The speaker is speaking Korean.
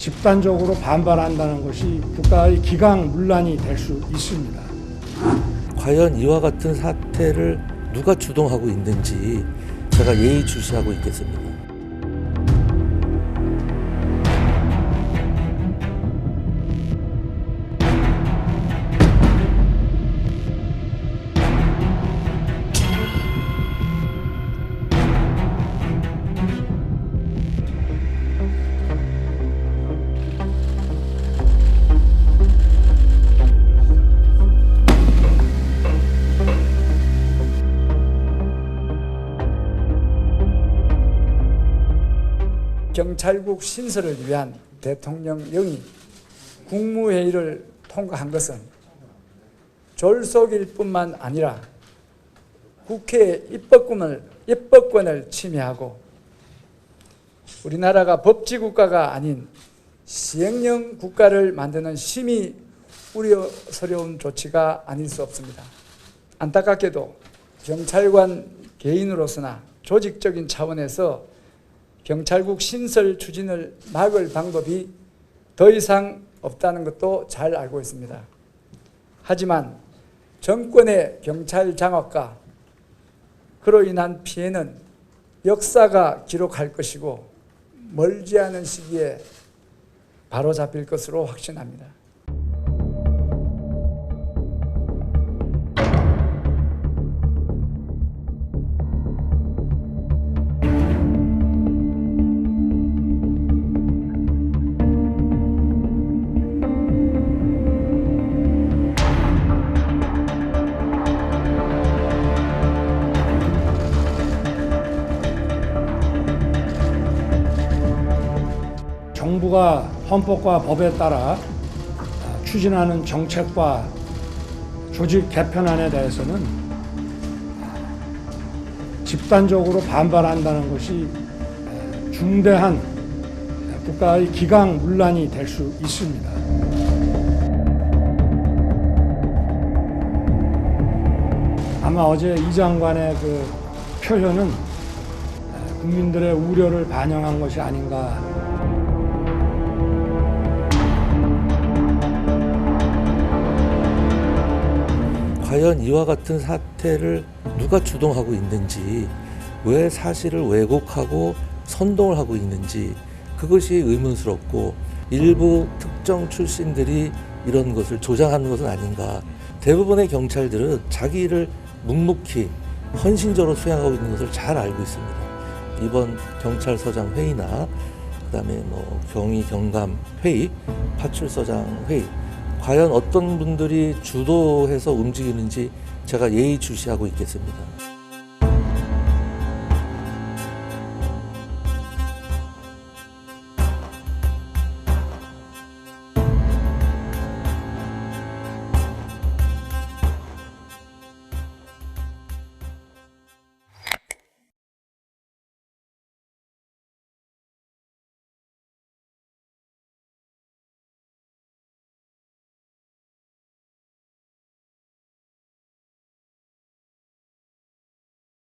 집단적으로 반발한다는 것이 국가의 기강 문란이 될 수 있습니다. 과연 이와 같은 사태를 누가 주동하고 있는지 제가 예의주시하고 있겠습니다. 경찰국 신설을 위한 대통령령이 국무회의를 통과한 것은 졸속일 뿐만 아니라 국회의 입법권을, 입법권을 침해하고 우리나라가 법치국가가 아닌 시행령 국가를 만드는 심히 우려스러운 조치가 아닐 수 없습니다. 안타깝게도 경찰관 개인으로서나 조직적인 차원에서 경찰국 신설 추진을 막을 방법이 더 이상 없다는 것도 잘 알고 있습니다. 하지만 정권의 경찰 장악과 그로 인한 피해는 역사가 기록할 것이고 멀지 않은 시기에 바로 잡힐 것으로 확신합니다. 정부가 헌법과 법에 따라 추진하는 정책과 조직 개편안에 대해서는 집단적으로 반발한다는 것이 중대한 국가의 기강 문란이 될 수 있습니다. 아마 어제 이 장관의 그 표현은 국민들의 우려를 반영한 것이 아닌가 과연 이와 같은 사태를 누가 주동하고 있는지 왜 사실을 왜곡하고 선동을 하고 있는지 그것이 의문스럽고 일부 특정 출신들이 이런 것을 조장하는 것은 아닌가. 대부분의 경찰들은 자기 일을 묵묵히 헌신적으로 수행하고 있는 것을 잘 알고 있습니다. 이번 경찰서장 회의나 그다음에 뭐 경위 경감 회의 파출서장 회의 과연 어떤 분들이 주도해서 움직이는지 제가 예의주시하고 있겠습니다.